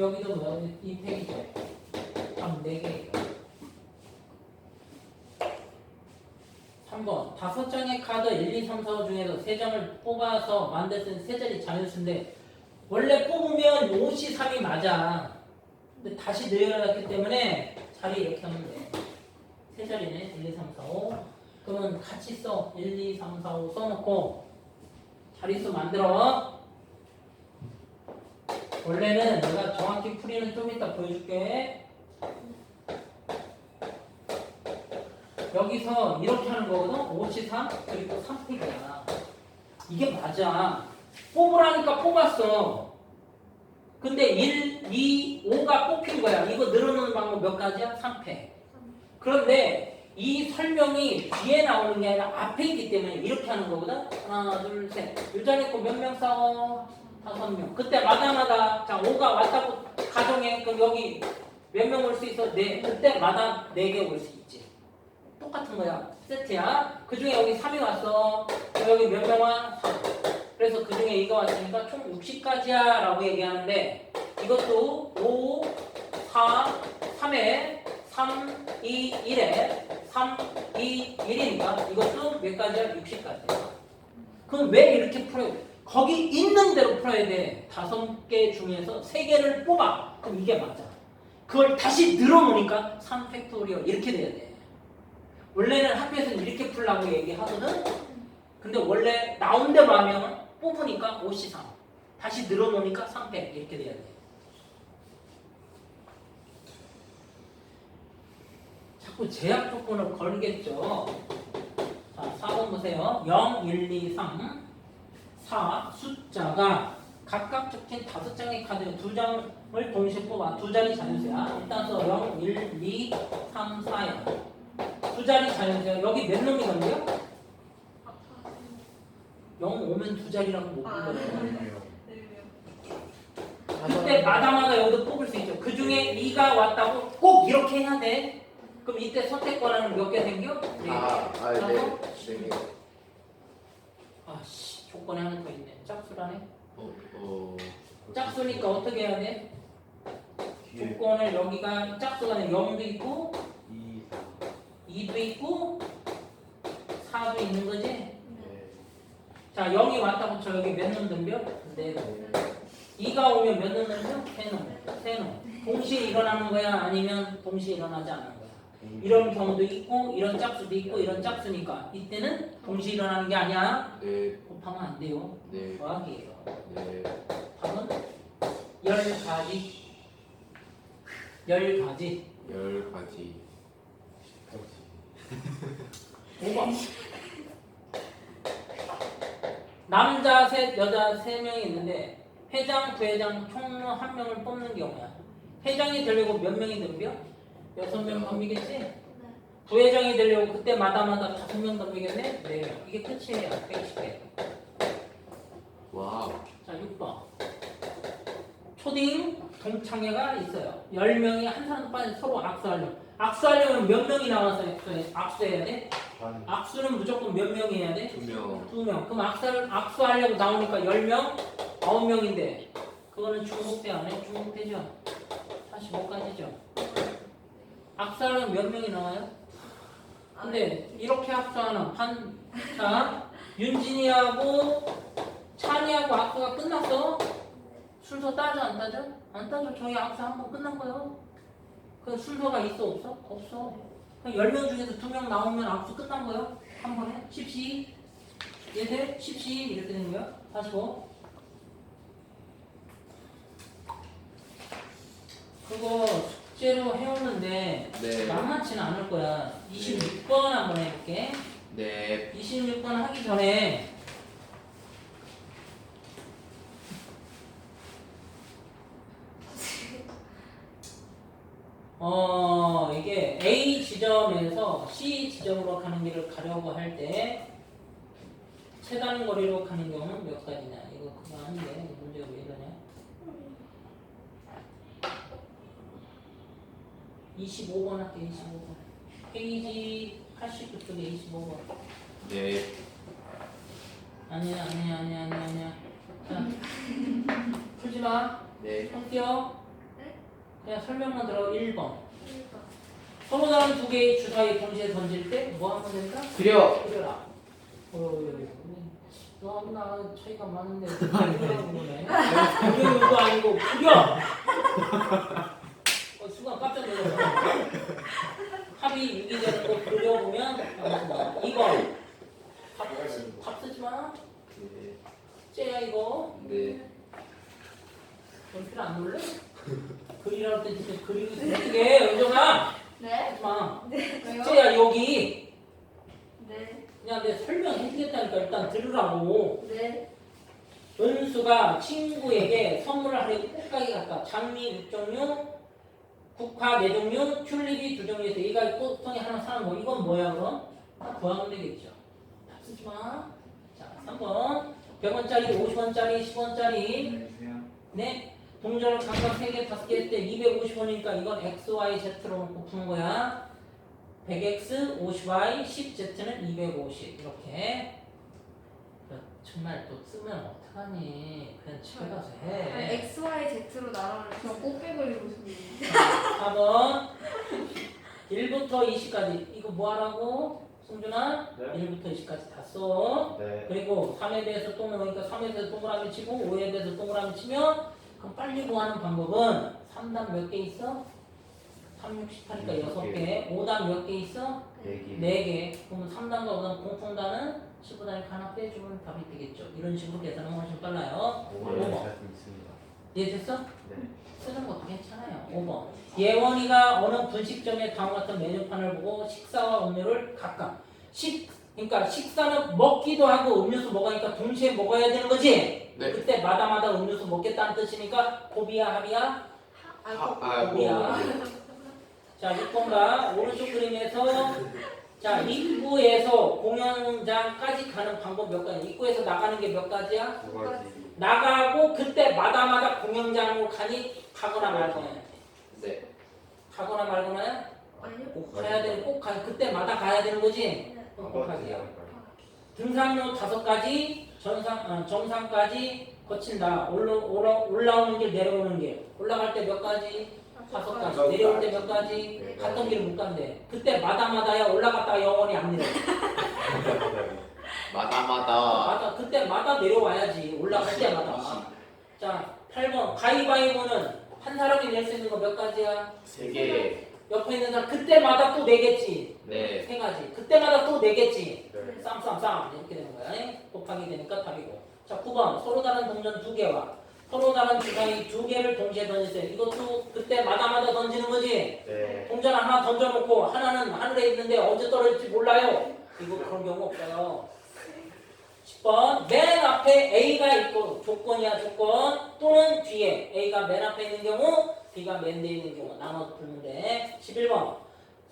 여기도 뭐야? 이 페이지. 답 4개. 3번. 다섯 장의 카드 1, 2, 3, 4 중에서 세 장을 뽑아서 만들 때는 세 자리 자연수인데 원래 뽑으면 5시 3이 맞아. 근데 다시 늘려놨기 때문에 자리 이렇게 하면 돼. 세 자리네. 1, 2, 3, 4, 5. 그러면 같이 써. 1, 2, 3, 4, 5 써놓고 자릿수 만들어. 원래는 내가 정확히 풀이는 좀 이따 보여줄게. 여기서 이렇게 하는 거거든. 5시 3 그리고 3팩이야. 이게 맞아. 뽑으라니까 뽑았어. 근데 1, 2, 5가 뽑힌 거야. 이거 늘어놓는 방법 몇 가지야? 3패. 그런데 이 설명이 뒤에 나오는 게 아니라 앞에 있기 때문에 이렇게 하는 거거든. 하나, 둘, 셋. 유자리 거몇 명 싸워? 다섯 명. 그때 마다마다 자 5가 왔다고 가정해. 그럼 여기 몇 명 올 수 있어? 네. 그때 마다 4개 올 수 있지. 똑같은 거야. 세트야. 그 중에 여기 3이 왔어. 여기 몇 명 와? 3. 그래서 그 중에 이거 왔으니까 총 60까지야 라고 얘기하는데 이것도 5, 4, 3에 3, 2, 1에 3, 2, 1이니까 이것도 몇 가지야? 60까지야. 그럼 왜 이렇게 풀어야 돼? 거기 있는 대로 풀어야 돼. 다섯 개 중에서 세 개를 뽑아. 그럼 이게 맞아. 그걸 다시 늘어놓으니까 3 팩토리얼 이렇게 돼야 돼. 원래는 학교에서는 이렇게 풀라고 얘기하거든. 근데 원래 나온 대로 하면 뽑으니까 5시 3. 다시 늘어놓으니까 3팩 이렇게 돼야 돼. 자꾸 제약 조건을 걸겠죠. 자, 4번 보세요. 0, 1, 2, 3, 4 숫자가 각각 적힌 다섯 장의 카드 두 장을 동시에 뽑아 두 자리 자연수야. 일단 써 0, 1, 2, 3, 4야. 두 자리 자연수야. 여기 몇 놈이 건데요? 0 오면 두 자리라고 못 불러요. 그때 마다마다 여기도 뽑을 수 있죠. 그 중에 2가 왔다고 꼭 이렇게 해야 돼. 그럼 이때 선택 권한은 몇 개 생겨? 네 개. 아, 아, 네. 네. 아씨 조건이 하나 더 있네. 짝수라네. 어, 어. 짝수니까 어떻게 해야 돼? 뒤에 조건을 여기가 짝수가 아니라 0도 있고 2, 2도 있고 4도 있는 거지? 네. 자 0이 왔다고 저 여기 몇 놈 덤벼? 네 놈. 2가 오면 몇 놈 덤벼? 세 놈. 세 놈. 동시에 일어나는 거야? 아니면 동시에 일어나지 거야? 이런 경우도 있고 이런 짝수도 있고 이런 짝수니까 이때는 동시에 일어나는 게 아니야. 네. 곱하면 안 돼요. 네. 더하기예요. 네. 답은 열 가지. 열 가지. 열 가지. 5번. 남자 셋, 여자 세 명이 있는데 회장, 부회장, 총무 한 명을 뽑는 경우야. 회장이 되려고 몇 명이 덤벼? 여섯 명 덤비겠지? 부회장이 되려고 그때 마다마다 다섯 명 덤비겠네? 네 명. 이게 끝이에요. 110개. 와우. 자, 6번. 초딩 동창회가 있어요. 10명이 한 사람 빠져 서로 악수하려고. 악수하려면 몇 명이 나와서 악수해- 악수해야 돼? 악수는 무조건 몇 명이 해야 돼? 두 명. 두 명. 그럼 악수를, 악수하려고 나오니까 10명? 9명인데. 그거는 중국대 안 해? 중국대죠? 45까지죠? 악수하려면 몇 명이 나와요? 근데 이렇게 악수하는 한, 자, 윤진이하고 찬이하고 악수가 끝났어? 순서 따져 안 따져? 안 따져. 저희 악수 한번 끝난 거예요. 그 순서가 있어 없어? 없어. 그냥 10명 중에서 2명 나오면 악수 끝난 거예요. 한 번에 10시 얘들 10시 이렇게 되는 거야. 45. 그거 숙제로 해오는데 네. 만만치는 않을 거야. 26번 한번 해볼게. 네. 26번 하기 전에 어 이게 A 지점에서 C 지점으로 가는 길을 가려고 할 때 최단 거리로 가는 경우는 몇 가지냐 이거 그거 아닌데 이 문제가 왜 이러냐 25번 할게 25번 페이지 89쪽에 25번 네. 아니야 아니야 아니야 아니야 아니야 자 풀지 마 네. 손 띄어 그냥 설명만 들어 1번. 서로 다른 두 개의 주사위 동시에 던질 때 뭐 하면 된다? 그려. 그려라. 어, 너하고 나 차이가 많은데 그려라고 그러네. 그려도 아니고 그려. 1번. 밥 쓰지 마. 네. 쟤야 이거. 네. 연필 안 놀래? 그리라고 때 진짜 그리고 생기게 은정아. 네? 하지 마. 네. 쟤야 여기. 네. 그냥 내 설명해주겠다니까 일단 들으라고. 네. 은수가 친구에게 선물을 하려고 꽃가게 갔다. 장미 6종류, 국화 4종류, 튤립이 2종류에서 얘가 꽃송이 하나 사는 거. 이건 뭐야 그럼? 다 구하면 되겠죠. 답 쓰지 마. 자, 3번. 100원짜리, 50원짜리, 10원짜리. 네. 동전을 각각 3개, 5개 했을 때 250원이니까 이건 X, Y, Z로 놓고 푸는 거야. 100X, 50Y, 10Z는 250. 이렇게. 정말 또 쓰면 어떡하니. 그냥 집에 가서 아니, 해. X, Y, Z로 나눠를 저 꽃게 그리고 싶은데. 4번. 1부터 20까지. 이거 뭐 하라고? 송준아? 네. 1부터 20까지 다 써. 네. 그리고 3에 대해서 또 넣으니까 3에 대해서 동그라미 치고 5에 대해서 동그라미 치면 그럼 빨리 구하는 방법은 3단 몇 개 있어? 3, 6, 18이니까 여섯 6개 5단 몇 개 있어? 얘기. 4개 그러면 3단과 5단 공통단은 15단을 하나 빼주면 답이 되겠죠 이런 식으로 계산하면 훨씬 빨라요 오만 오번. 원 있습니다. 이해 됐어? 네. 쓰는 것도 괜찮아요. 5번 예원이가 어느 분식점에 다음과 같은 메뉴판을 보고 식사와 음료를 각각 식 그러니까 식사는 먹기도 하고 음료수 먹으니까 동시에 먹어야 되는 거지? 네. 그때 마다마다 음료수 먹겠다는 뜻이니까 고비야 합이야? 아, 아, 아, 고비야. 자 6번가? 오른쪽 그림에서 자 입구에서 공연장까지 가는 방법 몇 가지? 입구에서 나가는 게 몇 가지야? 두 가지. 나가고 그때 마다마다 공연장으로 가니 가거나 말거나 네. 가거나 말거나야? 아니요. 꼭 가야 되는 꼭 가, 그때마다 가야 되는 거지? 네. 꼭한 가지야 가지. 등산로 다섯 가지 전상 어, 정상까지 거친다. 올라, 올라 올라오는 길 내려오는 길. 올라갈 때 몇 가지? 다섯 가지. 내려올 때. 몇 가지? 네. 갔던. 길을 못 간대. 그때 마다마다야 올라갔다가 영원히 안 내려 마다마다. 맞아. 그때 마다 내려와야지. 올라갈 때마다. 자 8번. 가위바위보는 한 사람이 낼 수 있는 거 몇 가지야? 세 개. 옆에 있는 사람 그때마다 또 내겠지. 네. 세 가지. 그때마다 또 내겠지. 네. 쌈쌈쌈. 이렇게 되는 거야. 에? 곱하기 되니까 답이고. 자 9번. 서로 다른 동전 두 개와. 서로 다른 주사위 두 개를 동시에 던지세요. 이것도 그때 마다마다 던지는 거지? 네. 동전 하나 던져놓고 하나는 하늘에 있는데 언제 떨어질지 몰라요. 이거 그런 경우 없어요 10번 맨 앞에 A가 있고 조건이야 조건. 또는 뒤에 A가 맨 앞에 있는 경우 B가 맨 뒤에 있는 경우. 나눠서 풀면 돼. 11번.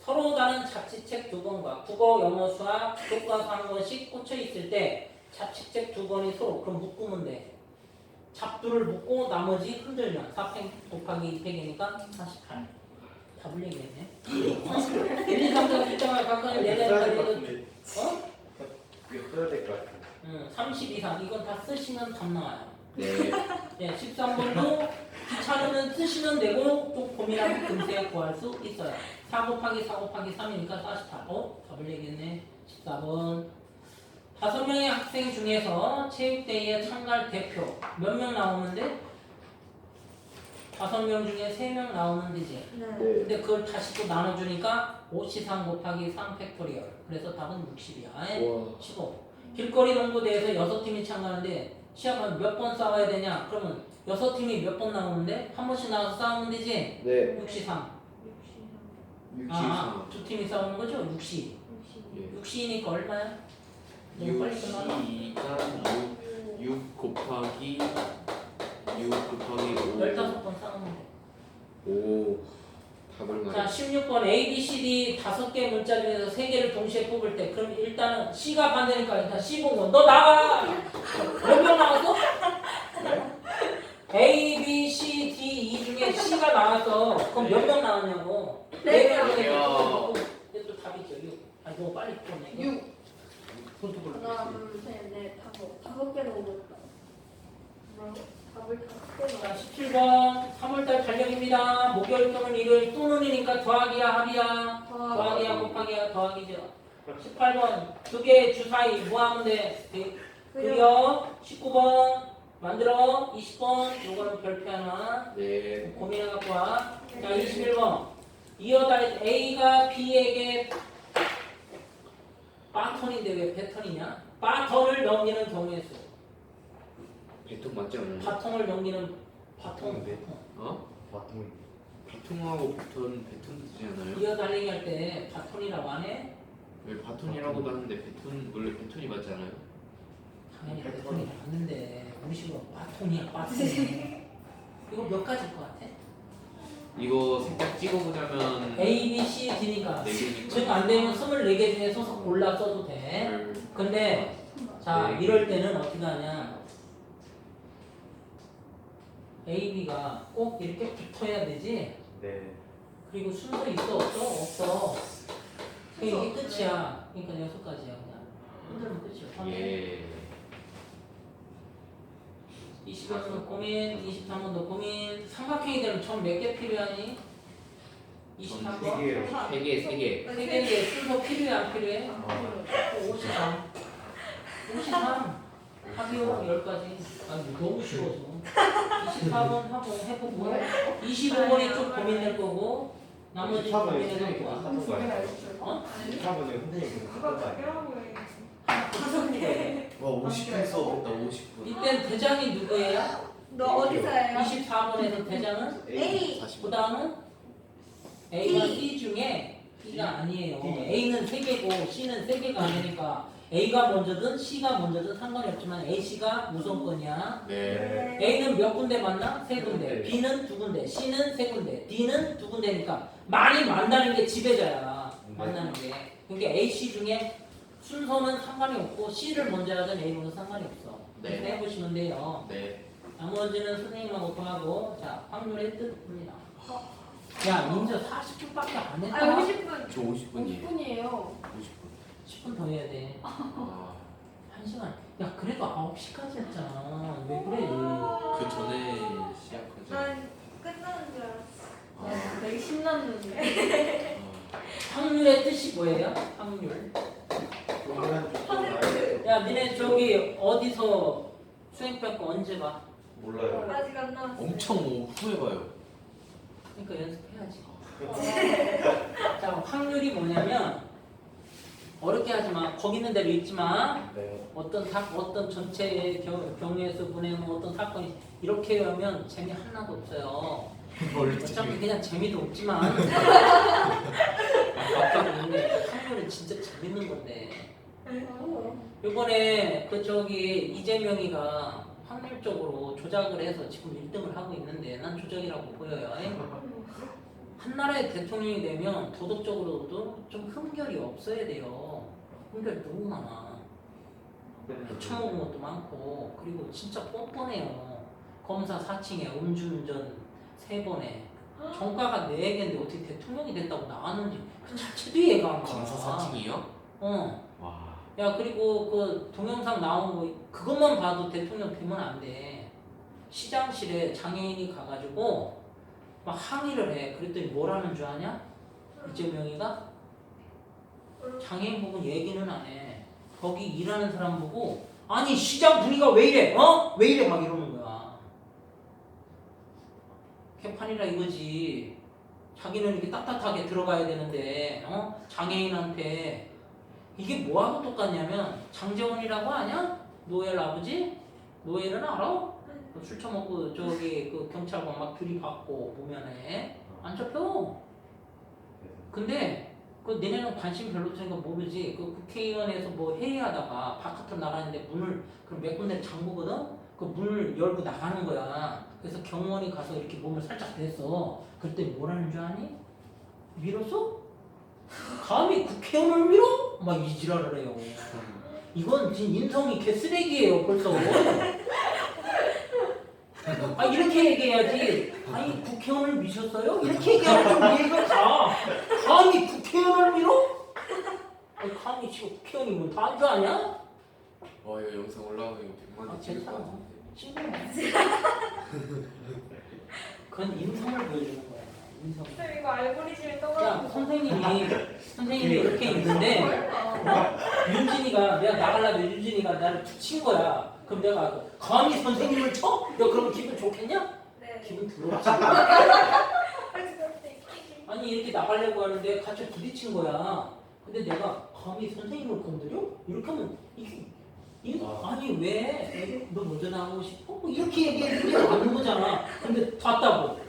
서로 다른 잡지책 두 권과 국어, 영어, 수학, 교과서 한 권씩 꽂혀 있을 때 잡지책 두 권이 서로 그럼 묶으면 돼. 잡두를 묶고 나머지 흔들면 4팩 곱하기 2팩이니까 48 답을 얘기했네. 1, 2, 3, 4, 7장을 각각의 써야 4개를 될것 가지고 같은데. 어? 이거 써야 될 것 같은데. 음, 30 이상 이건 다 쓰시면 답 나와요. 네. 네, 13번도 귀찮으면 쓰시면 되고 또 고민하면 금세 구할 수 있어요. 4 곱하기 4 곱하기 3이니까 48. 어? 답을 얘기했네. 14번. 다섯 명의 학생 중에서 체육대회에 참가할 대표 몇 명 나오는데? 다섯 명 중에 세 명 나오면 되지. 네. 네. 근데 그걸 다시 또 나눠주니까 5C3 곱하기 3 팩토리얼. 그래서 답은 60이야. 와. 15. 길거리 농구대회에서 여섯 팀이 참가하는데 시합은 몇번 싸워야 되냐? 그러면 여섯 팀이 몇 번 나오는데 한 번씩 나와서 싸우면 되지? 네. 63. 63. 아, 두 팀이 싸우는 거죠? 60. 예. 60이니까 얼마야? 너무 빨리 끝나나? 62가 6, 6 곱하기 6 곱하기 15번 싸우면 돼. 5. 답을 자, 말해. 16번 A, B, C, D 다섯 개 문자 중에서 세 개를 동시에 뽑을 때 그럼 일단은 C가 반대니까 일단 C 보고 너 나와! 몇 명 나왔어? A, B, C, D, E 중에 C가 나왔어. 그럼 몇 명 나왔냐고. 네 명 중에 명이요. 이게 또 답이죠. 6. 아니 너 빨리 풀었네. 이거. 6. 그것도 몰라. 하나, 둘, 셋, 넷, 다섯. 다섯 개는 오겠다. 뭐라고? 답을 다섯 개 자, 넣어. 17번 3월달 달력입니다. 목요일 또는 일요일 또는 이니까 더하기야 합이야. 더하기. 더하기야 곱하기야 더하기죠. 18번 두개 주사위 뭐 하면 돼? 그- 그려 19번 만들어 20번 요거는 별표 하나 네. 고민해갖고 와. 자 21번 이어다 A가 B에게 바톤인데 왜 패턴이냐? 바톤을 넘기는 경우의 수. 배통 맞지 않나요? 바통을 넘기는 바통. 네. 바통. 어? 바통 바통하고 배턴 배턴 쓰지 않아요? 이어 달리기 할 때 바톤이라고 안 해? 왜 바톤이라고도 하는데 배턴 원래 배턴이 맞지 않아요? 당연히 바톤이 맞는데 우리 식으로 바톤이야 바톤. 이거 몇 가지일 것 같아? 이거 살짝 찍어보자면 A, B, C, D니까 네 개니까. 즉안 되면 24개 중에서 골라 써도 돼. 별- 근데 자네 개. 이럴 때는 어떻게 하냐? A, B가 꼭 이렇게 붙어야 되지. 네 그리고 순서 있어 없어 없어. 그게 이게 끝이야. 그러니까 여섯 가지야 그냥. 흔들면 끝이야. 예. 21번도 고민, 23번도 고민. 삼각형이 되면 총몇개 필요하니? 23번. 세 개예요. 세 개, 세 개. 세 개인데 순서 필요해 안 필요해? 아, 53. 53. 합의호 10가지. 아니 너무 쉬워서. 24번 하고 해보고 25번이 좀 고민될 거고 나머지 24번에 고민해볼 선생님이 거야. 하는 거 아니에요? 어? 24번에 선생님이 그거 하는 거 해. 다섯 개. 와 50분 수업했다 50분. 이땐 대장이 누구예요? 너 어디서 해요? 24번에서 대장은 A. 40분. 그 다음은 D. D 중에 D가 아니에요. A는 3개고 C는 3개가 아니니까 A가 먼저든 C가 먼저든 상관이 없지만 A, C가 우선권이야. 네. A는 몇 군데 맞나? 세 군데. 네. B는 두 군데. C는 세 군데. D는 두 군데니까 많이 만나는 게 지배자야. 네. 만나는 게. 그러니까 A, C 중에 순서는 상관이 없고 C를 먼저 하든 A는 상관이 없어. 네. 그래서 해보시면 돼요. 네. 나머지는 선생님하고 통하고 자 확률의 뜻입니다. 야 민저 40분밖에 안 했다. 아 50분. 저 50분이에요. 50분이에요. 50분. 10분 더 해야 돼. 아, 1시간. 야 그래도 9시까지 했잖아. 왜 그래? 그 전에 시작하죠. 난 끝나는 줄 알았어. 아, 되게 신났는데. 아, 확률의 뜻이 뭐예요? 확률. 야 니네 저기 어디서 수행평가 언제 봐? 몰라요. 아직 안 나왔어. 엄청 후에 봐요. 그러니까 연습해야지. 자 확률이 뭐냐면 어렵게 하지 마. 거기 있는 대로 읽지 마. 네. 어떤 사 어떤 전체의 경, 경우에서 보내면 어떤 사건이 이렇게 하면 재미 하나도 없어요. 어차피 그냥 재미도 없지만 확률은 진짜 재밌는 건데 이번에 그 저기 이재명이가 확률적으로 조작을 해서 지금 1등을 하고 있는데 난 조작이라고 보여요. 한 나라의 대통령이 되면 도덕적으로도 좀 흠결이 없어야 돼요. 흠결 너무 많아. 처먹은 것도 많고 그리고 진짜 뻔뻔해요. 검사 4층에 음주운전 3번에 정가가 4개인데 어떻게 대통령이 됐다고 나왔는지 그 자체도 이해가 안 가. 검사 사칭이요? 어. 와. 야 그리고 그 동영상 나온 거 그것만 봐도 대통령 되면 안 돼. 시장실에 장애인이 가가지고 막 항의를 해. 그랬더니 뭐라는 줄 아냐? 이재명이가 장애인 보고 얘기는 안 해. 거기 일하는 사람 보고 아니 시장 분위기가 왜 이래? 어? 왜 이래? 막 이러는 거야. 개판이라 이거지. 자기는 이렇게 따뜻하게 들어가야 되는데 어? 장애인한테 이게 뭐하고 똑같냐면 장재원이라고 아냐? 노엘 아버지? 노엘은 알아? 그술 처먹고 저기 그 경찰관 막 들이받고 보면은 안 잡혀. 근데 그 니네는 관심 별로 없으니까 모르지. 그 국회의원에서 뭐 회의하다가 바깥으로 나가는데 문을 그럼 몇 군데 잠그거든. 그 문을 열고 나가는 거야. 그래서 경호원이 가서 이렇게 몸을 살짝 댔어. 그랬더니 뭐라는 줄 아니? 밀었어? 감히 국회의원을 밀어? 막 이 지랄을 해요. 이건 진 인성이 개쓰레기예요 벌써. 아 이렇게 얘기해야지. 아니 국회의원을 미셨어요? 이렇게 얘기하면 좀 이해가 가. 감히 국회의원을 밀어? 아니 감히 지금 국회의원이 뭐다줄 아냐? 와 이거 영상 올라가면 100만 아, 원 찍을 것 괜찮아. 같은데. 신기해. 그건 인성을 보여주는 거야. 인성. 쌤 이거 알고리즘이 야 떠가지고 선생님이 선생님이 이렇게 있는데 설마. 윤진이가 내가 나가려면 윤진이가 나를 툭친 거야. 그럼 내가 감히 선생님을 쳐? 너 그러면 기분 좋겠냐? 네. 기분 더럽지. 아니 이렇게 나가려고 하는데 같이 부딪힌 거야. 근데 내가 감히 선생님을 건드려? 이렇게 하면 이게 이 아. 아니 왜? 너 먼저 나가고 싶어? 뭐 이렇게 얘기해도 맞는 거잖아. 근데 봤다고.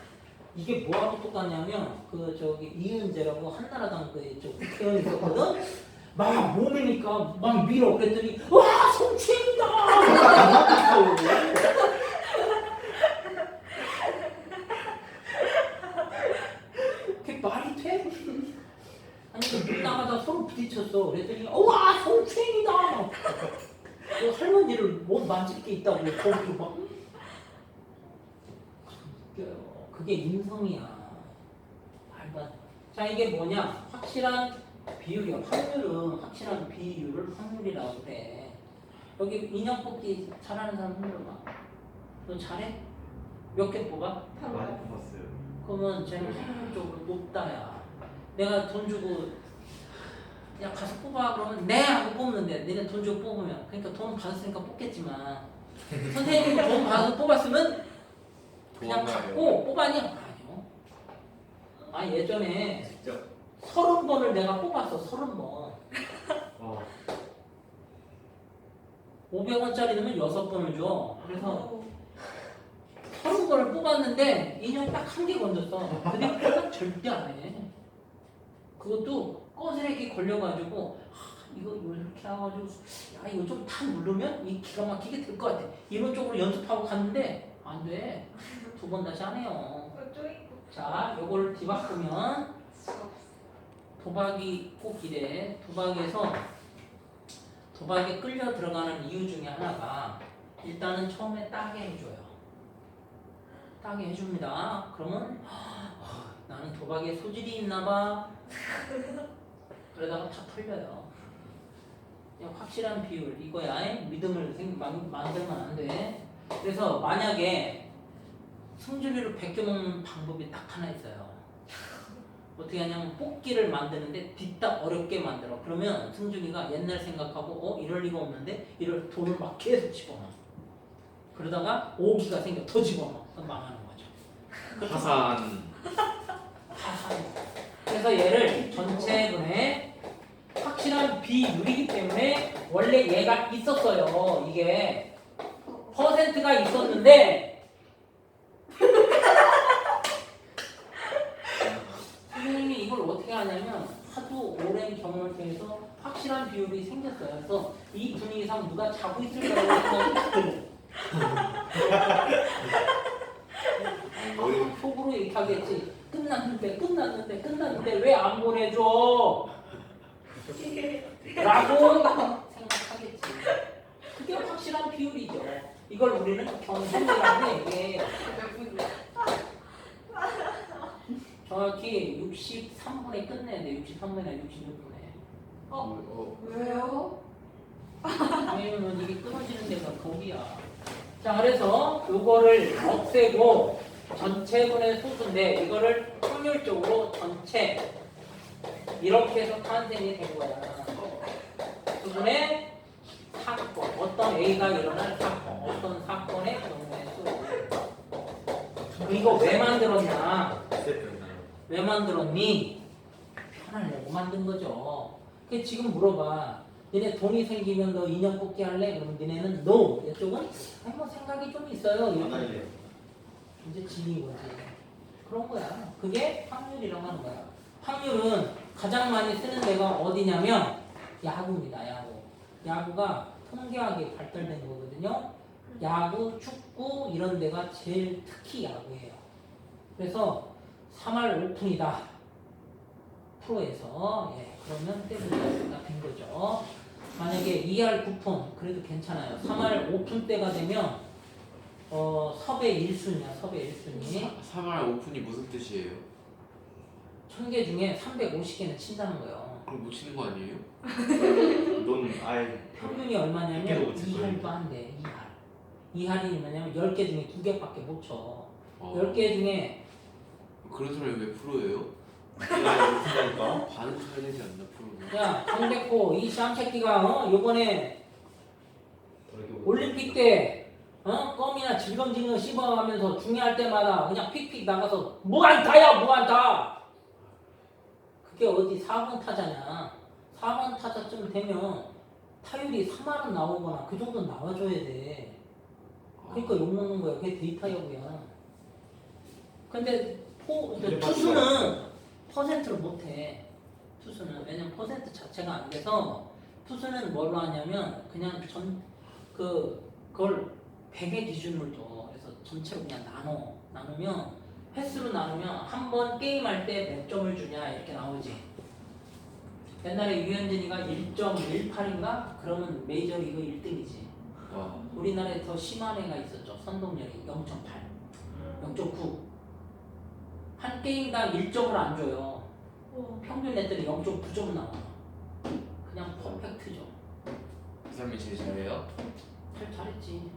이게 뭐하고 똑같냐면 그 저기 이은재라고 한나라당 그저 국회의원 있었거든. 막 몸이니까 막 밀어 그랬더니 와 성추행이다. 그게 말이 돼? 아니 문 나가다 서로 부딪혔어. 그랬더니 어, 와 성추행이다. 너 할머니를 못 만질 게 있다고 거기 막. 그게 인성이야. 말도. 자 이게 뭐냐? 확실한 비율이야. 확률은 확실한 비율을 확률이라고 그래. 여기 인형 뽑기 잘하는 사람 흔들어 봐. 너 잘해? 몇 개 뽑아? 많이 뽑았어요. 그러면 쟤는 확률적으로 높다야. 내가 돈 주고 야 가서 뽑아 그러면 네 하고 뽑는데 니네 돈 주고 뽑으면 그러니까 돈 받았으니까 뽑겠지만 선생님이 돈 받아서 뽑았으면 그냥 도망가요. 갖고 뽑아니 아니요. 아 예전에 직접. 서른 번을 내가 뽑았어 서른 번. 어. 500원짜리 넣으면 여섯 번을 줘. 그래서 어. 서른 번을 뽑았는데 인형 딱한 개 건졌어. 근데 그건 절대 안 해. 그것도 꺼스레기 걸려가지고 하, 이거 이렇게 해가지고 야 이거 좀다 누르면 이 기가 막히게 될 것 같아. 이런 쪽으로 연습하고 갔는데 안 돼. 두 번 다시 안 해요. 자, 요걸 뒤바꾸면 도박이 꼭 이래. 도박에서 도박에 끌려 들어가는 이유 중에 하나가 일단은 처음에 따게 해줘요. 따게 해줍니다. 그러면 아, 나는 도박에 소질이 있나봐. 그러다가 다. 그냥 확실한 비율 이거야. 믿음을 만들면 안 돼. 그래서 만약에 승준이를 베껴먹는 방법이 딱 하나 있어요. 어떻게 하냐면 뽑기를 만드는데 뒤딱 어렵게 만들어. 그러면 승준이가 옛날 생각하고 어 이럴 리가 없는데 이럴 돈을 막 계속 집어넣어. 그러다가 오기가 생겨 더 집어넣어. 그럼 망하는 거죠. 파산. 그래서 얘를 전체 분의 확실한 비율이기 때문에 원래 얘가 있었어요. 이게 퍼센트가 있었는데 선생님이 하냐면 하도 오랜 경험을 통해서 확실한 비율이 생겼어요. 그래서 이 분위기상 누가 자고 있을까라고 들어요. 아, 속으로 이렇게 하겠지. 끝났는데 끝났는데 끝났는데 왜 안 보내줘? 라고 생각하겠지. 그게 확실한 비율이죠. 이걸 우리는 경쟁이라고 얘기해. 정확히 63분에 끝내야 돼. 63분이나 66분에. 어, 어. 왜요? 왜냐면 이게 끊어지는 데가 거기야. 자, 그래서 요거를 없애고 전체분의 소수인데 이거를 확률적으로 전체 이렇게 해서 탄생이 된 거야. 수분의 사건, 어떤 A가 일어날 사건, 어떤 사건의 경우의 수. 이거 왜 만들었냐? 왜 만들었니? 편하려고 만든 거죠. 그 지금 물어봐. 니네 돈이 생기면 너 인형 뽑기 할래? 그러면 니네는 no. 이쪽은 아니 뭐 생각이 좀 있어요. 안 할래요. 이제 질린 거지. 그런 거야. 그게 확률이라고 하는 거야. 확률은 가장 많이 쓰는 데가 어디냐면 야구입니다. 야구. 야구가 통계학이 발달된 거거든요. 야구, 축구 이런 데가 제일 특히 야구예요. 그래서 3할 오픈이다. 프로에서 예, 그러면 때문에 된 거죠. 만약에 2할 9푼 그래도 괜찮아요. 3할 오픈 때가 되면 어 섭의 1순위야. 섭의 1순위. 3할 오픈이 무슨 뜻이에요? 1000개 중에 350개는 친다는 거예요. 그럼 못 치는 거 아니에요? 넌 아예 평균이 이게 얼마냐면 어떻게 2할도 안 돼. 2할. 2할이 뭐냐면 10개 중에 2개밖에 못 쳐. 어. 10개 중에 그런 사람이 왜 프로예요? 그러니까. 반은 쳐야 되지 않나 프로는? 야 강백호 이 쌈새끼가 어? 요번에 올림픽 때 어? 껌이나 질겅질겅 씹어가면서 중요할 때마다 그냥 픽픽 나가서 무안타야 무안타 그게 어디 4번 타자냐 4번 타자쯤 되면 타율이 3할은 나오거나 그 정도 나와줘야 돼 그러니까 욕먹는 거야 그게 데이터 여부야 근데 포, 이제 투수는 퍼센트를 못해 투수는 왜냐면 퍼센트 자체가 안 돼서 투수는 뭘로 하냐면 그냥 전 그 그걸 100의 기준으로 둬 그래서 전체로 그냥 나눠 나누면 횟수로 나누면 한 번 게임할 때 몇 점을 주냐 이렇게 나오지 옛날에 유현진이가 1.18인가 그러면 메이저리그 1등이지 와. 우리나라에 더 심한 애가 있었죠. 선동열이 0.8, 0.9. 한 게임당 1점을 안 줘요. 어. 평균 냈더니 0.9점 나와. 그냥 퍼펙트죠. 그 사람이 제일 잘해요? 잘 잘했지.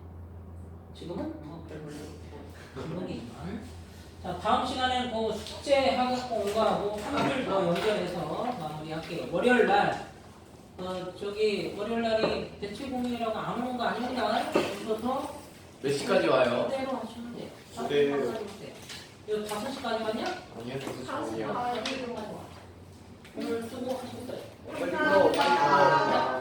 지금은 뭐 별로 감동이지만. 자 다음 시간에는 그 숙제 학업공과 뭐 하나를 더 연결해서 마무리할게요. 월요일 날. 어 저기 월요일 날이 대출 공연이라고 안 오는 거 아닙니다. 이거부터 몇 시까지 와요? 그대로 하시면 돼요. 네. 이거 5시까지 갔냐? 아니요, 다시 저녁이요. 가야지. 오늘 수고 하셨어요. 감사합니다.